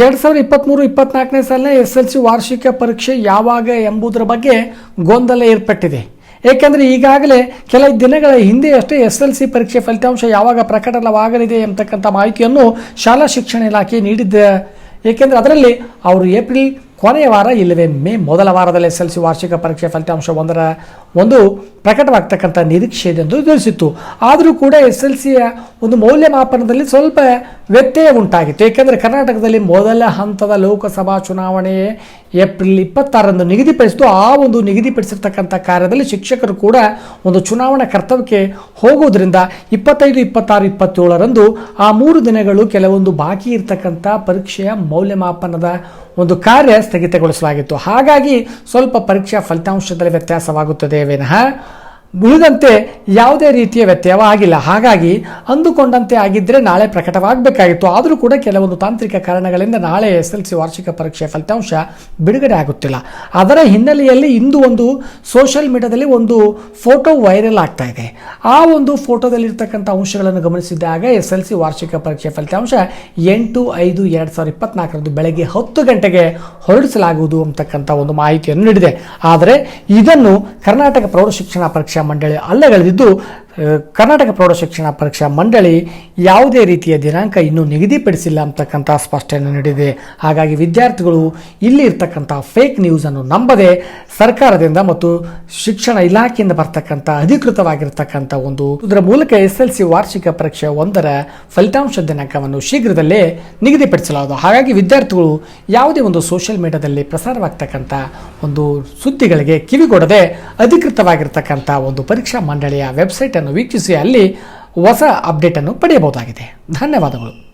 ಎರಡು ಸಾವಿರದ ಇಪ್ಪತ್ತ್ಮೂರು ಇಪ್ಪತ್ನಾಲ್ಕನೇ ಸಾಲಿನ ಎಸ್ ಎಲ್ ಸಿ ವಾರ್ಷಿಕ ಪರೀಕ್ಷೆ ಯಾವಾಗ ಎಂಬುದರ ಬಗ್ಗೆ ಗೊಂದಲ ಏರ್ಪಟ್ಟಿದೆ. ಏಕೆಂದರೆ ಈಗಾಗಲೇ ಕೆಲ ದಿನಗಳ ಹಿಂದೆಯಷ್ಟೇ ಎಸ್ ಎಲ್ ಸಿ ಪರೀಕ್ಷೆ ಫಲಿತಾಂಶ ಯಾವಾಗ ಪ್ರಕಟವಾಗಲಿದೆ ಎಂಬತಕ್ಕಂಥ ಮಾಹಿತಿಯನ್ನು ಶಾಲಾ ಶಿಕ್ಷಣ ಇಲಾಖೆ ನೀಡಿದ್ದ ಏಕೆಂದರೆ ಅದರಲ್ಲಿ ಅವರು ಏಪ್ರಿಲ್ ಕೊನೆಯ ವಾರ ಇಲ್ಲವೇ ಮೇ ಮೊದಲ ವಾರದಲ್ಲಿ ಎಸ್ ಎಲ್ ಸಿ ವಾರ್ಷಿಕ ಪರೀಕ್ಷೆ ಫಲಿತಾಂಶ ಒಂದರ ಒಂದು ಪ್ರಕಟವಾಗ್ತಕ್ಕಂಥ ನಿರೀಕ್ಷೆ ಇದೆ ಎಂದು ತಿಳಿಸಿತ್ತು. ಆದರೂ ಕೂಡ ಎಸ್ ಎಲ್ ಸಿಯ ಒಂದು ಮೌಲ್ಯಮಾಪನದಲ್ಲಿ ಸ್ವಲ್ಪ ವ್ಯತ್ಯಯ ಉಂಟಾಗಿತ್ತು. ಏಕೆಂದರೆ ಕರ್ನಾಟಕದಲ್ಲಿ ಮೊದಲ ಹಂತದ ಲೋಕಸಭಾ ಚುನಾವಣೆ ಏಪ್ರಿಲ್ ಇಪ್ಪತ್ತಾರರಂದು ನಿಗದಿಪಡಿಸಿತು ಆ ಒಂದು ನಿಗದಿಪಡಿಸಿರ್ತಕ್ಕಂಥ ಕಾರ್ಯದಲ್ಲಿ ಶಿಕ್ಷಕರು ಕೂಡ ಒಂದು ಚುನಾವಣಾ ಕರ್ತವ್ಯಕ್ಕೆ ಹೋಗುವುದರಿಂದ ಇಪ್ಪತ್ತೈದು, ಇಪ್ಪತ್ತಾರು, ಇಪ್ಪತ್ತೇಳರಂದು ಆ ಮೂರು ದಿನಗಳು ಕೆಲವೊಂದು ಬಾಕಿ ಇರತಕ್ಕಂಥ ಪರೀಕ್ಷೆಯ ಮೌಲ್ಯಮಾಪನದ ಒಂದು ಕಾರ್ಯ ಸ್ಥಗಿತಗೊಳಿಸಲಾಗಿತ್ತು. ಹಾಗಾಗಿ ಸ್ವಲ್ಪ ಪರೀಕ್ಷಾ ಫಲಿತಾಂಶದಲ್ಲಿ ವ್ಯತ್ಯಾಸವಾಗುತ್ತದೆ. గురవే వినహ ಉಳಿದಂತೆ ಯಾವುದೇ ರೀತಿಯ ವ್ಯತ್ಯಯ ಆಗಿಲ್ಲ. ಹಾಗಾಗಿ ಅಂದುಕೊಂಡಂತೆ ಆಗಿದ್ದರೆ ನಾಳೆ ಪ್ರಕಟವಾಗಬೇಕಾಗಿತ್ತು. ಆದರೂ ಕೂಡ ಕೆಲವೊಂದು ತಾಂತ್ರಿಕ ಕಾರಣಗಳಿಂದ ನಾಳೆ ಎಸ್ ಎಲ್ ಸಿ ವಾರ್ಷಿಕ ಪರೀಕ್ಷೆ ಫಲಿತಾಂಶ ಬಿಡುಗಡೆ ಆಗುತ್ತಿಲ್ಲ. ಅದರ ಹಿನ್ನೆಲೆಯಲ್ಲಿ ಇಂದು ಒಂದು ಸೋಷಿಯಲ್ ಮೀಡಿಯಾದಲ್ಲಿ ಒಂದು ಫೋಟೋ ವೈರಲ್ ಆಗ್ತಾ ಇದೆ. ಆ ಒಂದು ಫೋಟೋದಲ್ಲಿರ್ತಕ್ಕಂಥ ಅಂಶಗಳನ್ನು ಗಮನಿಸಿದಾಗ ಎಸ್ ಎಲ್ ಸಿ ವಾರ್ಷಿಕ ಪರೀಕ್ಷೆ ಫಲಿತಾಂಶ ಎಂಟು ಐದು ಎರಡು ಸಾವಿರದ ಇಪ್ಪತ್ನಾಲ್ಕರಂದು ಬೆಳಗ್ಗೆ ಹತ್ತು ಗಂಟೆಗೆ ಹೊರಡಿಸಲಾಗುವುದು ಅಂತಕ್ಕಂಥ ಒಂದು ಮಾಹಿತಿಯನ್ನು ನೀಡಿದೆ. ಆದರೆ ಇದನ್ನು ಕರ್ನಾಟಕ ಪ್ರೌಢಶಿಕ್ಷಣ ಪರೀಕ್ಷಾ ಮಂಡಳಿ ಅಲ್ಲಗಳೆದಿದ್ದು ಕರ್ನಾಟಕ ಪ್ರೌಢಶಿಕ್ಷಣ ಪರೀಕ್ಷಾ ಮಂಡಳಿ ಯಾವುದೇ ರೀತಿಯ ದಿನಾಂಕ ಇನ್ನೂ ನಿಗದಿಪಡಿಸಿಲ್ಲ ಅಂತಕ್ಕಂಥ ಸ್ಪಷ್ಟನೆ ನೀಡಿದೆ. ಹಾಗಾಗಿ ವಿದ್ಯಾರ್ಥಿಗಳು ಇಲ್ಲಿ ಇರ್ತಕ್ಕಂಥ ಫೇಕ್ ನ್ಯೂಸನ್ನು ನಂಬದೆ ಸರ್ಕಾರದಿಂದ ಮತ್ತು ಶಿಕ್ಷಣ ಇಲಾಖೆಯಿಂದ ಬರ್ತಕ್ಕಂಥ ಅಧಿಕೃತವಾಗಿರ್ತಕ್ಕಂಥ ಒಂದು ಇದರ ಮೂಲಕ ಎಸ್ ಎಲ್ ಸಿ ವಾರ್ಷಿಕ ಪರೀಕ್ಷೆ ಒಂದರ ಫಲಿತಾಂಶ ದಿನಾಂಕವನ್ನು ಶೀಘ್ರದಲ್ಲೇ ನಿಗದಿಪಡಿಸಲಾಗುವುದು ಹಾಗಾಗಿ ವಿದ್ಯಾರ್ಥಿಗಳು ಯಾವುದೇ ಒಂದು ಸೋಷಿಯಲ್ ಮೀಡಿಯಾದಲ್ಲಿ ಪ್ರಸಾರವಾಗ್ತಕ್ಕಂಥ ಒಂದು ಸುದ್ದಿಗಳಿಗೆ ಕಿವಿಗೊಡದೆ ಅಧಿಕೃತವಾಗಿರ್ತಕ್ಕಂಥ ಒಂದು ಪರೀಕ್ಷಾ ಮಂಡಳಿಯ ವೆಬ್ಸೈಟ್ ಅನ್ನು ವೀಕ್ಷಿಸಿ ಅಲ್ಲಿ ಹೊಸ ಅಪ್ಡೇಟನ್ನು ಪಡೆಯಬಹುದಾಗಿದೆ. ಧನ್ಯವಾದಗಳು.